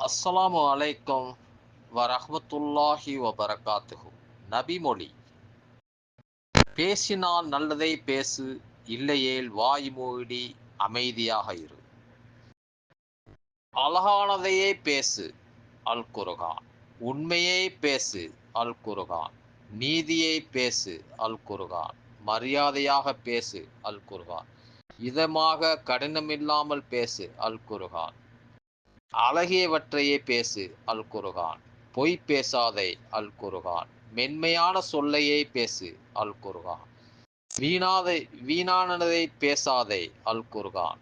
அஸ்ஸலாமு அலைக்கும் வரஹமத்துல்லாஹி வபரகாத்துஹு நபிமொழி பேசினால் நல்லதை பேசு இல்லையேல் வாய் மூடி அமைதியாக இரு. அழகானதையே பேசு அல் குருகான் உண்மையை பேசு அல் குருகான் நீதியை பேசு அல் குருகான் மரியாதையாக பேசு அல் குருகான் இதமாக கடினமில்லாமல் பேசு அல் குருகான் அழகியவற்றையே பேசு அல் குருகான் பொய் பேசாதே அல் குருகான் மென்மையான சொல்லையே பேசு அல் குருகான் வீணாதை வீணானதை பேசாதே அல் குர்ஆன்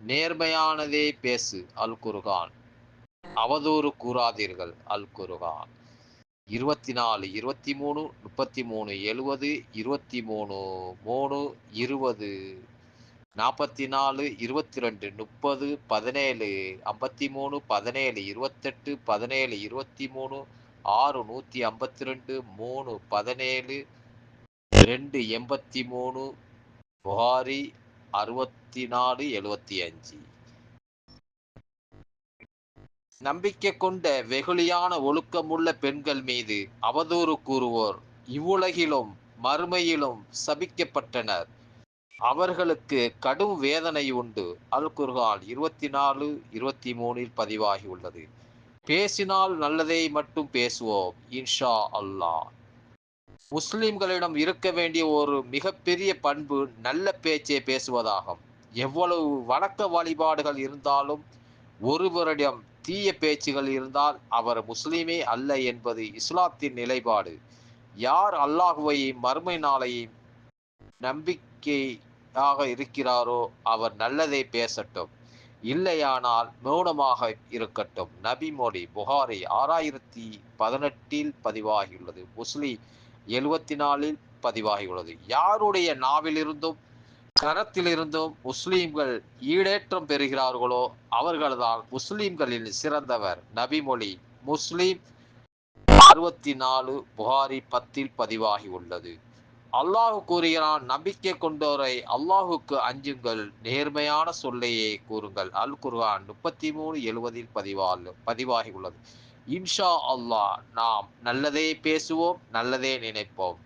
நேர்மையானதே பேசு அல் குர்ஆன் அவதூறு கூறாதீர்கள் அல் குர்ஆன் இருபத்தி நாலு இருபத்தி மூணு முப்பத்தி மூணு எழுவது இருபத்தி மூணு மூணு இருபது. நாற்பத்தி நாலு இருபத்தி ரெண்டு முப்பது பதினேழு ஐம்பத்தி மூணு பதினேழு இருபத்தெட்டு பதினேழு இருபத்தி மூணு ஆறு நூற்றி ஐம்பத்தி ரெண்டு மூணு பதினேழு ரெண்டு எண்பத்தி மூணு புகாரி அறுபத்தி நாலு எழுபத்தி அஞ்சு நம்பிக்கை கொண்ட வெகுளியான ஒழுக்கமுள்ள பெண்கள் மீது அவதூறு கூறுவோர் இவ்வுலகிலும் மறுமையிலும் சபிக்கப்பட்டனர். அவர்களுக்கு கடும் வேதனை உண்டு. அல் குர்ஹால் இருபத்தி நாலு இருபத்தி மூணில் பதிவாகி உள்ளது. பேசினால் நல்லதை மட்டும் பேசுவோம் இன்ஷா அல்லாஹ். முஸ்லிம்களிடம் இருக்க வேண்டிய ஒரு மிகப்பெரிய பண்பு நல்ல பேச்சை பேசுவதாகும். எவ்வளவு வணக்க வழிபாடுகள் இருந்தாலும் ஒருவரிடம் தீய பேச்சுகள் இருந்தால் அவர் முஸ்லீமே அல்ல என்பது இஸ்லாத்தின் நிலைப்பாடு. யார் அல்லாஹுவையும் மறுமை நாளையும் நம்பிக்கை நம்பிக்கையாக இருக்கிறாரோ அவர் நல்லதை பேசட்டும். இல்லையானால் மௌனமாக இருக்கட்டும். நபி மோடி புகாரி ஆறாயிரத்தி பதினெட்டில் பதிவாகியுள்ளது. முஸ்லி எழுவத்தி நாலில் பதிவாகியுள்ளது. யாருடைய நாவிலிருந்தும் கரத்திலிருந்தும் முஸ்லீம்கள் ஈடேற்றம் பெறுகிறார்களோ அவர்கள்தான் முஸ்லீம்களில் சிறந்தவர். நபிமொழி முஸ்லீம் அறுபத்தி நாலு புகாரி பத்தில் பதிவாகி உள்ளது அல்லாஹு கூறுகிறான் நம்பிக்கை கொண்டோரை அல்லாஹுக்கு அஞ்சுங்கள் நேர்மையான சொல்லையே கூறுங்கள். அல் குர்ஆன் முப்பத்தி மூணு எழுவதில் பதிவால் பதிவாகி உள்ளது. இன்ஷா அல்லாஹ் நாம் நல்லதே பேசுவோம் நல்லதே நினைப்போம்.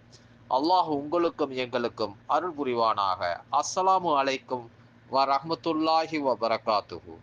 அல்லாஹ் உங்களுக்கும் எங்களுக்கும் அருள் புரிவானாக. அஸ்ஸலாமு அலைக்கும் வ ரஹமத்துல்லாஹி வ பரகாத்துஹூ